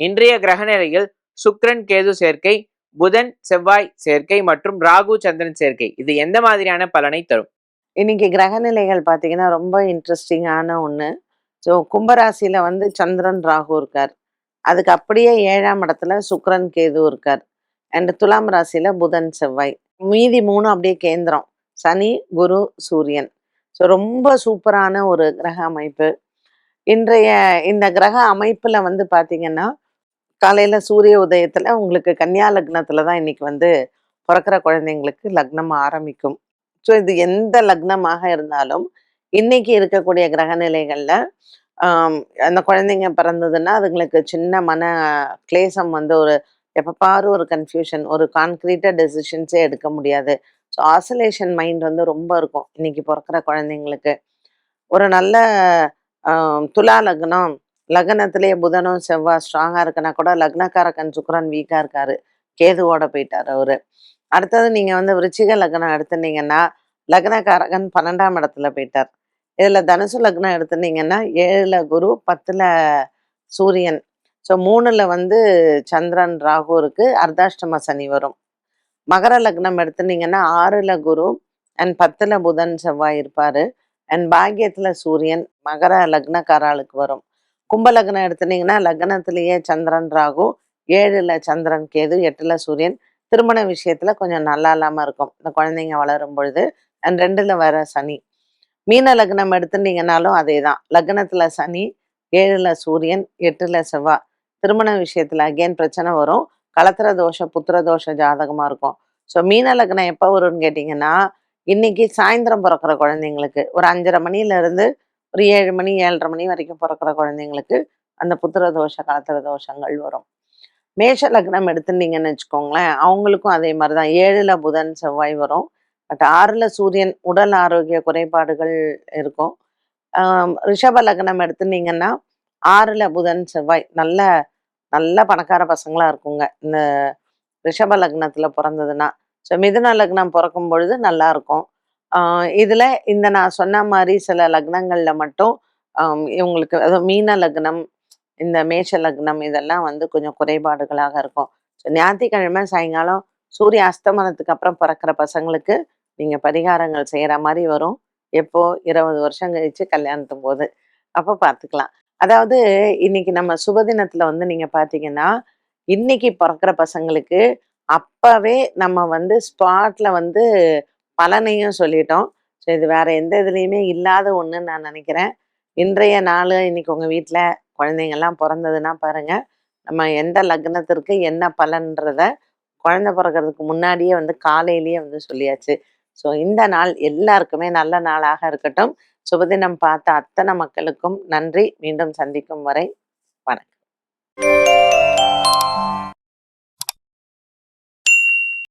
இன்றைய கிரகநிலையில் சுக்ரன் கேது சேர்க்கை புதன் செவ்வாய் சேர்க்கை மற்றும் ராகு சந்திரன் சேர்க்கை. இது எந்த மாதிரியான பலனை தரும்? இன்னைக்கு கிரகநிலைகள் பார்த்தீங்கன்னா ரொம்ப இன்ட்ரெஸ்டிங்கான ஒன்று ஸோ கும்பராசியில் வந்து சந்திரன் ராகு இருக்கார். அதுக்கு அப்படியே ஏழாம் இடத்துல சுக்ரன் கேது இருக்கார். அண்ட் துலாம் ராசியில் புதன் செவ்வாய். மீதி மூணு அப்படியே கேந்திரம். சனி குரு சூரியன். ஸோ ரொம்ப சூப்பரான ஒரு கிரக அமைப்பு. இன்றைய இந்த கிரக அமைப்பில் வந்து பார்த்தீங்கன்னா காலையில் சூரிய உதயத்தில் உங்களுக்கு கன்னியா லக்னத்தில் தான் இன்னைக்கு வந்து பிறக்கிற குழந்தைங்களுக்கு லக்னம் ஆரம்பிக்கும். ஸோ இது எந்த லக்னமாக இருந்தாலும் இன்னைக்கு இருக்கக்கூடிய கிரகநிலைகளில் அந்த குழந்தைங்க பிறந்ததுன்னா அதுங்களுக்கு சின்ன மன கிளேசம் வந்து ஒரு எப்போ பாரு ஒரு கன்ஃபியூஷன் ஒரு கான்க்ரீட்டாக டெசிஷன்ஸே எடுக்க முடியாது. ஸோ ஆசோலேஷன் மைண்ட் வந்து ரொம்ப இருக்கும். இன்னைக்கு பிறக்கிற குழந்தைங்களுக்கு. ஒரு நல்ல துலா லக்னம் லக்னத்திலேயே புதனும் செவ்வாய் ஸ்ட்ராங்காக இருக்குன்னா கூட லக்னக்காரக்கன் சுக்கரன் வீக்காக இருக்காரு. கேதுவோட போயிட்டார் அவரு. அடுத்தது நீங்கள் வந்து விருச்சிக லக்னம் எடுத்துட்டீங்கன்னா லக்னக்காரகன் பன்னெண்டாம் இடத்துல போயிட்டார். இதில் தனுசு லக்னம் எடுத்துட்டீங்கன்னா ஏழில் குரு பத்தில் சூரியன். ஸோ மூணில் வந்து சந்திரன் ராகு இருக்கு. அர்த்தாஷ்டம சனி வரும். மகர லக்னம் எடுத்துட்டீங்கன்னா ஆறில் குரு அண்ட் பத்தில் புதன் செவ்வாய் இருப்பார். அண்ட் பாக்கியத்தில் சூரியன் மகர லக்னக்காராளுக்கு வரும். கும்ப லக்னம் எடுத்துட்டீங்கன்னா லக்னத்திலேயே சந்திரன் ராகு. ஏழில் சந்திரன் கேது எட்டுல சூரியன். திருமண விஷயத்துல கொஞ்சம் நல்லா இல்லாமல் இருக்கும். இந்த குழந்தைங்க வளரும் பொழுது. அண்ட் ரெண்டுல வர சனி. மீன லக்னம் எடுத்துட்டீங்கனாலும் அதே தான் லக்னத்துல சனி ஏழுல சூரியன் எட்டுல செவ்வாய் திருமண விஷயத்துல அகேன் பிரச்சனை வரும். கலத்திர தோஷம் புத்திர தோஷ ஜாதகமா இருக்கும். ஸோ மீன லக்னம் எப்போ வரும்னு கேட்டிங்கன்னா இன்னைக்கு சாயந்தரம் பிறக்கிற குழந்தைங்களுக்கு. ஒரு அஞ்சரை மணியில இருந்து ஒரு ஏழு மணி ஏழரை மணி வரைக்கும் பிறக்கிற குழந்தைங்களுக்கு அந்த புத்திர தோஷ கலத்திர தோஷங்கள் வரும். மேஷ லக்னம் எடுத்துட்டீங்கன்னு வச்சுக்கோங்களேன் அவங்களுக்கும் அதே மாதிரி தான் ஏழில் புதன் செவ்வாய் வரும். பட் ஆறில் சூரியன் உடல் ஆரோக்கிய குறைபாடுகள் இருக்கும். ரிஷப லக்னம் எடுத்துட்டீங்கன்னா ஆறில் புதன் செவ்வாய் நல்ல நல்ல பணக்கார பசங்களாக இருக்குங்க. இந்த ரிஷப லக்னத்தில் பிறந்ததுன்னா. ஸோ மிதுன லக்னம் பிறக்கும் பொழுது நல்லா இருக்கும். இதுல இந்த நான் சொன்ன மாதிரி சில லக்னங்கள்ல மட்டும் இவங்களுக்கு அதாவது மீன லக்னம் இந்த மேஷ லக்னம் இதெல்லாம் வந்து கொஞ்சம் குறைபாடுகளாக இருக்கும். ஸோ ஞாயிற்றுக்கிழமை சாயங்காலம் சூரிய அஸ்தமனத்துக்கு அப்புறம் பிறக்கிற பசங்களுக்கு நீங்கள் பரிகாரங்கள் செய்கிற மாதிரி வரும். எப்போ? இருபது வருஷம் கழிச்சு கல்யாணத்தும் போது. அப்போ பார்த்துக்கலாம் அதாவது இன்னைக்கு நம்ம சுபதினத்தில் வந்து நீங்கள் பார்த்தீங்கன்னா இன்னைக்கு பிறக்கிற பசங்களுக்கு அப்பவே நம்ம வந்து ஸ்பாட்ல வந்து பலனையும் சொல்லிட்டோம். ஸோ இது வேற எந்த இதுலேயுமே இல்லாத ஒன்று நான் நினைக்கிறேன். இன்றைய நாள் இன்னைக்கு உங்கள் வீட்டில் குழந்தைங்கள்லாம் பிறந்ததுன்னா பாருங்க நம்ம எந்த லக்னத்திற்கு என்ன பலன்றத குழந்த பிறக்கிறதுக்கு முன்னாடியே வந்து காலையிலேயே வந்து சொல்லியாச்சு. ஸோ இந்த நாள் எல்லாருக்குமே நல்ல நாளாக இருக்கட்டும். சுபதினம் பார்த்த அத்தனை மக்களுக்கும் நன்றி. மீண்டும் சந்திக்கும் வரை வணக்கம்.